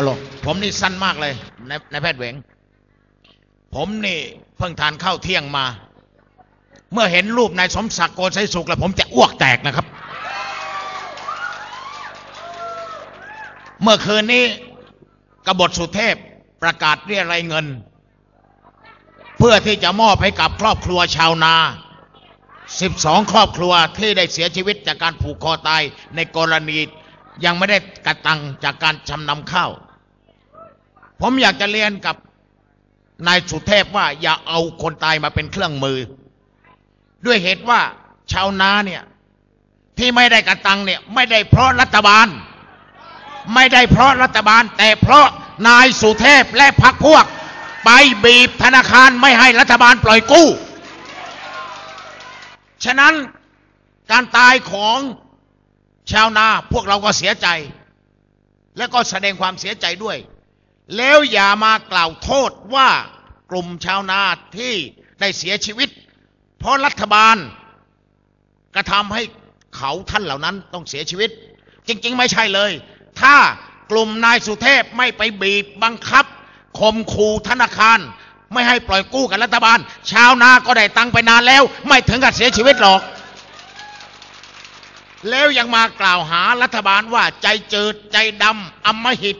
อลผมนี่สั้นมากเลยนายนายแพทย์เหวง ผมนี่เพิ่งทานข้าวเที่ยงมา เมื่อเห็นรูปนายสมศักดิ์โกชัยสุขแล้วผมจะอ้วกแตกนะครับ เมื่อคืนนี้กบฏสุเทพประกาศเรียรายเงิน เพื่อที่จะมอบให้กับครอบครัวชาวนา 12 ครอบครัวที่ได้เสียชีวิตจากการผูกคอตายในกรณียังไม่ได้กระตังจากการจำนำข้าว ผมอยากจะเรียนกับนายสุเทพว่าอย่าเอาคนตายมาเป็นเครื่องมือ ด้วยเหตุว่าชาวนาเนี่ยที่ไม่ได้กระตังเนี่ยไม่ได้เพราะรัฐบาล ไม่ได้เพราะรัฐบาล แต่เพราะนายสุเทพและพรรคพวก ไปบีบธนาคารไม่ให้รัฐบาลปล่อยกู้ ฉะนั้นการตายของชาวนาพวกเราก็เสียใจ และก็แสดงความเสียใจด้วย แล้วอย่ามากล่าวโทษว่ากลุ่มชาวนาที่ได้เสียชีวิต เพราะรัฐบาลกระทำให้เขาท่านเหล่านั้นต้องเสียชีวิต จริง ๆ ไม่ใช่เลย ถ้ากลุ่มนายสุเทพไม่ไปบีบบังคับข่มขู่ธนาคาร ไม่ให้ปล่อยกู้กับรัฐบาล ชาวนาก็ได้ตังไปนานแล้ว ไม่ถึงกับเสียชีวิตหรอก แล้วยังมากล่าวหารัฐบาลว่าใจจืดใจดำอำมหิต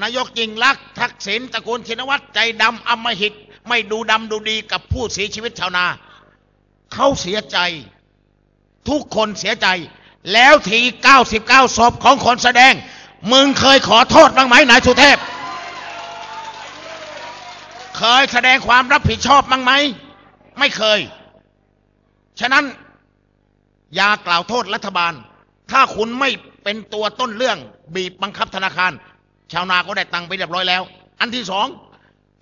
นายกยิ่งลักษณ์ทักษิณตระกูลชินวัตรใจดำอำมหิต ไม่ดูดำดูดีกับผู้เสียชีวิตชาวนา เขาเสียใจ ทุกคนเสียใจ แล้วที 99ศพของคนแสดง มึงเคยขอโทษบ้างไหมนายสุเทพ เคยแสดงความรับผิดชอบบ้างไหม ไม่เคย ฉะนั้น อย่ากล่าวโทษรัฐบาล ถ้าคุณไม่เป็นตัวต้นเรื่องบีบบังคับธนาคาร ชาวนาก็ได้ตังค์ไปเรียบร้อยแล้ว อันที่สอง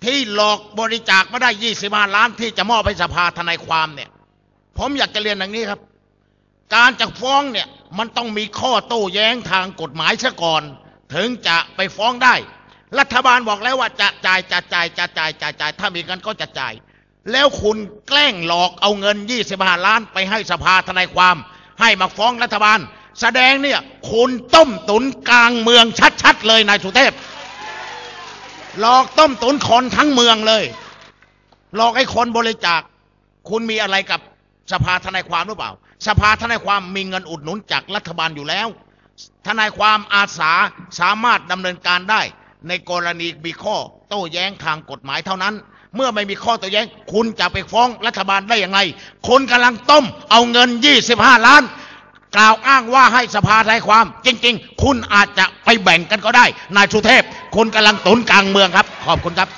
ที่หลอกบริจาคมาได้ยี่สิบห้าล้านที่จะมอบให้สภาทนายความเนี่ย ผมอยากจะเรียนอย่างนี้ครับ การจะฟ้องเนี่ยมันต้องมีข้อโต้แย้งทางกฎหมายซะก่อน ถึงจะไปฟ้องได้ รัฐบาลบอกแล้วว่าจะจ่ายจะจ่ายจะจ่ายจะจ่าย ถ้ามีกันก็จะจ่าย แล้วคุณแกล้งหลอกเอาเงิน25ล้านไปให้สภาทนายความ ให้มาฟ้องรัฐบาล แสดงเนี่ยคุณต้มตุนกลางเมืองชัดๆเลยนายสุเทพ หลอกต้มตุนคนทั้งเมืองเลย หลอกให้คนบริจาค คุณมีอะไรกับสภาทนายความหรือเปล่า สภาทนายความมีเงินอุดหนุนจากรัฐบาลอยู่แล้ว ทนายความอาสาสามารถดำเนินการได้ ในกรณีมีข้อโต้แย้งทางกฎหมายเท่านั้น เมื่อไม่มีข้อโต้แย้ง คุณจะไปฟ้องรัฐบาลได้ยังไง คุณกำลังต้มเอาเงิน 25 ล้าน กล่าวอ้างว่าให้สภาทนายความ จริง ๆ คุณอาจจะไปแบ่งกันก็ได้ นายสุเทพ คุณกำลังตุนกลางเมืองครับ ขอบคุณครับ